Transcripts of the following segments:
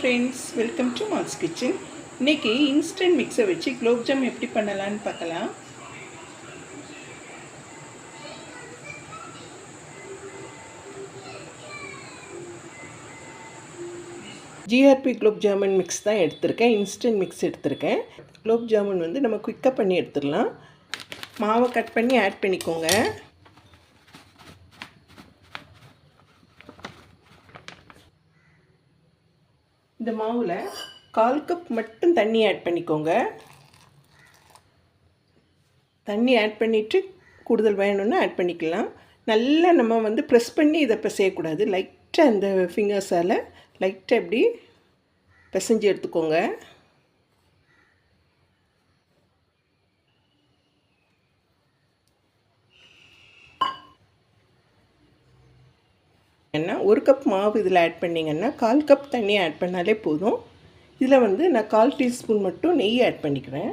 Friends welcome to Mal's kitchen இன்னைக்கு instant மிக்ஸை வச்சு குலோப் ஜாம் எப்படி பண்ணலான்னு பார்க்கலாம். ஜிஆர்பி குலோப் ஜாமுன் மிக்ஸ் தான் எடுத்திருக்கேன். இன்ஸ்டன்ட் மிக்ஸ் எடுத்திருக்கேன். குலோப் ஜாமுன் வந்து நம்ம குயிக்காக பண்ணி எடுத்துடலாம். மாவை கட் பண்ணி ஆட் பண்ணிக்கோங்க. இந்த மாவில் கால் கப் மட்டும் தண்ணி ஆட் பண்ணிக்கோங்க. தண்ணி ஆட் பண்ணிவிட்டு கூடுதல் வேணும்னா ஆட் பண்ணிக்கலாம். நல்லா நம்ம வந்து ப்ரெஸ் பண்ணி இதை பிசையக்கூடாது. லைட்டாக அந்த ஃபிங்கர்ஸால் லைட்டாக எப்படி பிசைஞ்சு எடுத்துக்கோங்க. பண்ணிங்கன்னா ஒரு கப் மாவு இதில் ஆட் பண்ணிங்கன்னா கால் கப் தண்ணி ஆட் பண்ணாலே போதும். இதில் வந்து நான் கால் டீஸ்பூன் மட்டும் நெய் ஆட் பண்ணிக்கிறேன்.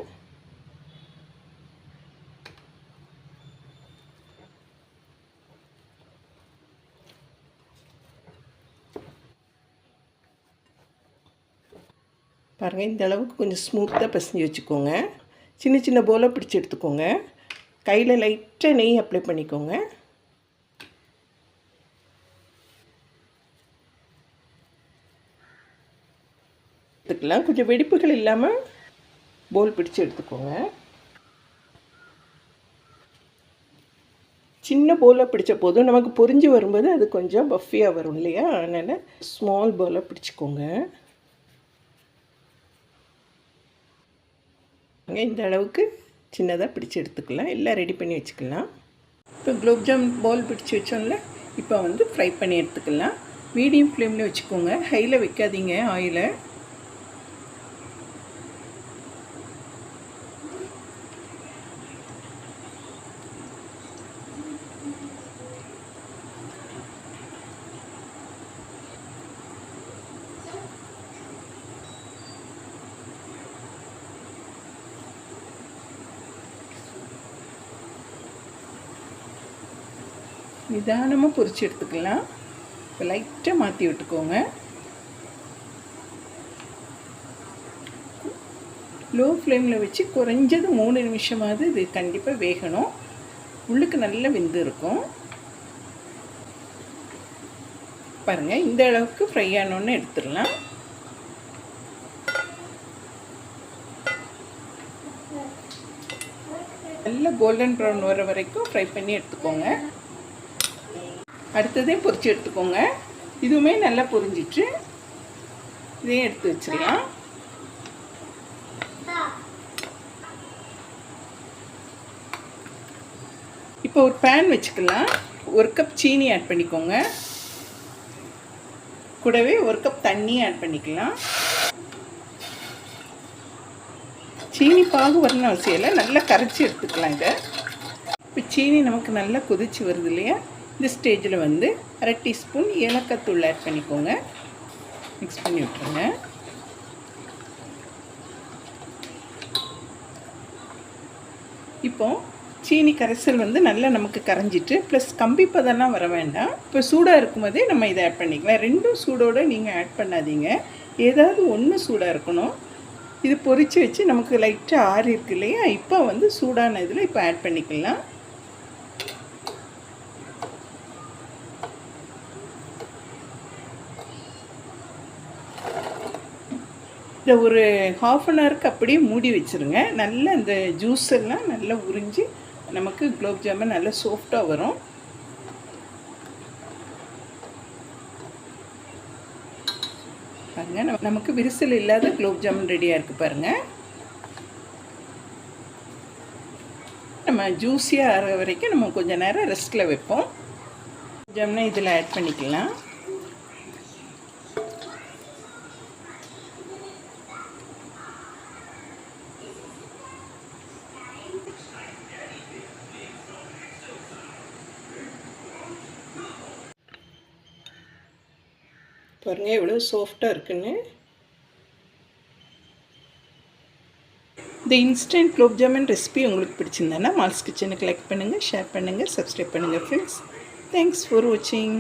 பாருங்கள் இந்த அளவுக்கு கொஞ்சம் ஸ்மூத்தாக பிசைஞ்சு வச்சுக்கோங்க. சின்ன சின்ன போல பிடிச்சி எடுத்துக்கோங்க. கையில் லைட்டாக நெய் அப்ளை பண்ணிக்கோங்க. எடுத்துக்கலாம். கொஞ்சம் வெடிப்புகள் இல்லாமல் போல் பிடிச்சு எடுத்துக்கோங்க. சின்ன போலாக பிடிச்ச போதும் நமக்கு பொறிஞ்சு வரும்போது அது கொஞ்சம் பஃபியாக வரும் இல்லையா? அதனால் ஸ்மால் போலாக பிடிச்சிக்கோங்க. இந்த அளவுக்கு சின்னதாக பிடிச்சி எடுத்துக்கலாம். எல்லாம் ரெடி பண்ணி வச்சுக்கலாம். இப்போ குலோப்ஜாம் பால் பிடிச்சி வச்சோம்ல இப்போ வந்து ஃப்ரை பண்ணி எடுத்துக்கலாம். மீடியம் ஃப்ளேமில் வச்சுக்கோங்க. ஹையில் வைக்காதீங்க ஆயிலை நிதானமாக பொறிச்சு எடுத்துக்கலாம். இப்போ லைட்டாக மாற்றி விட்டுக்கோங்க. லோ ஃப்ளேமில் வச்சு குறைஞ்சது மூணு நிமிஷமாவது இது கண்டிப்பாக வேகணும். உள்ளுக்கு நல்லா வெந்து இருக்கும். பாருங்கள் இந்த அளவுக்கு ஃப்ரை ஆனோன்னு எடுத்துடலாம். நல்ல கோல்டன் ப்ரௌன் வர வரைக்கும் ஃப்ரை பண்ணி எடுத்துக்கோங்க. அடுத்ததே பொரிச்சு எடுத்துக்கோங்க. இதுவுமே நல்லா பொரிஞ்சிட்டு இதையும் எடுத்து வச்சிடலாம். இப்போ ஒரு பேன் வச்சுக்கலாம். ஒரு கப் சீனி ஆட் பண்ணிக்கோங்க. கூடவே ஒரு கப் தண்ணி ஆட் பண்ணிக்கலாம். சீனி பாகு வரணும் அவசியம் இல்லை. நல்லா கரைச்சி எடுத்துக்கலாம் இதை. இப்போ சீனி நமக்கு நல்லா கொதிச்சு வருது இல்லையா? இந்த ஸ்டேஜில் வந்து அரை டீஸ்பூன் ஏலக்காத்தூள் ஆட் பண்ணிக்கோங்க. மிக்ஸ் பண்ணி விட்ருங்க இப்போ சீனி கரைசல் வந்து நல்லா நமக்கு கரைஞ்சிட்டு ப்ளஸ் கம்பி பதெல்லாம் வர வேண்டாம். இப்போ சூடாக இருக்கும்போதே நம்ம இதை ஆட் பண்ணிக்கலாம். ரெண்டும் சூடோடு நீங்கள் ஆட் பண்ணாதீங்க. ஏதாவது ஒன்று சூடாக இருக்கணும். இது பொறிச்சு வச்சு நமக்கு லைட்டாக ஆறி இருக்கு இல்லையா? இப்போ வந்து சூடான இதில் இப்போ ஆட் பண்ணிக்கலாம். இதை ஒரு ஹாஃப் அன் ஹவருக்கு அப்படியே மூடி வச்சுருங்க. நல்லா இந்த ஜூஸ் எல்லாம் நல்லா உறிஞ்சி நமக்கு குலோப் ஜாமுன் நல்லா சாஃப்டாக வரும். பாருங்கள் நமக்கு விரிசல் இல்லாத குலோப் ஜாமுன் ரெடியாக இருக்குது பாருங்கள் நம்ம ஜூஸியாக ஆகிற வரைக்கும் நம்ம கொஞ்சம் நேரம் ரெஸ்ட்டில் வைப்போம். ஜாமுனை இதில் ஆட் பண்ணிக்கலாம். பாருங்கள் எவ்வளோ சாஃப்டாக இருக்குன்னு. இந்த இன்ஸ்டன்ட் குலோப் ஜாமுன் ரெசிபி உங்களுக்கு பிடிச்சிருந்தேன்னா மால்ஸ் கிச்சனுக்கு லைக் பண்ணுங்கள் ஷேர் பண்ணுங்கள் சப்ஸ்கிரைப் பண்ணுங்கள் ஃப்ரெண்ட்ஸ் தேங்க்ஸ் ஃபார் வாட்சிங்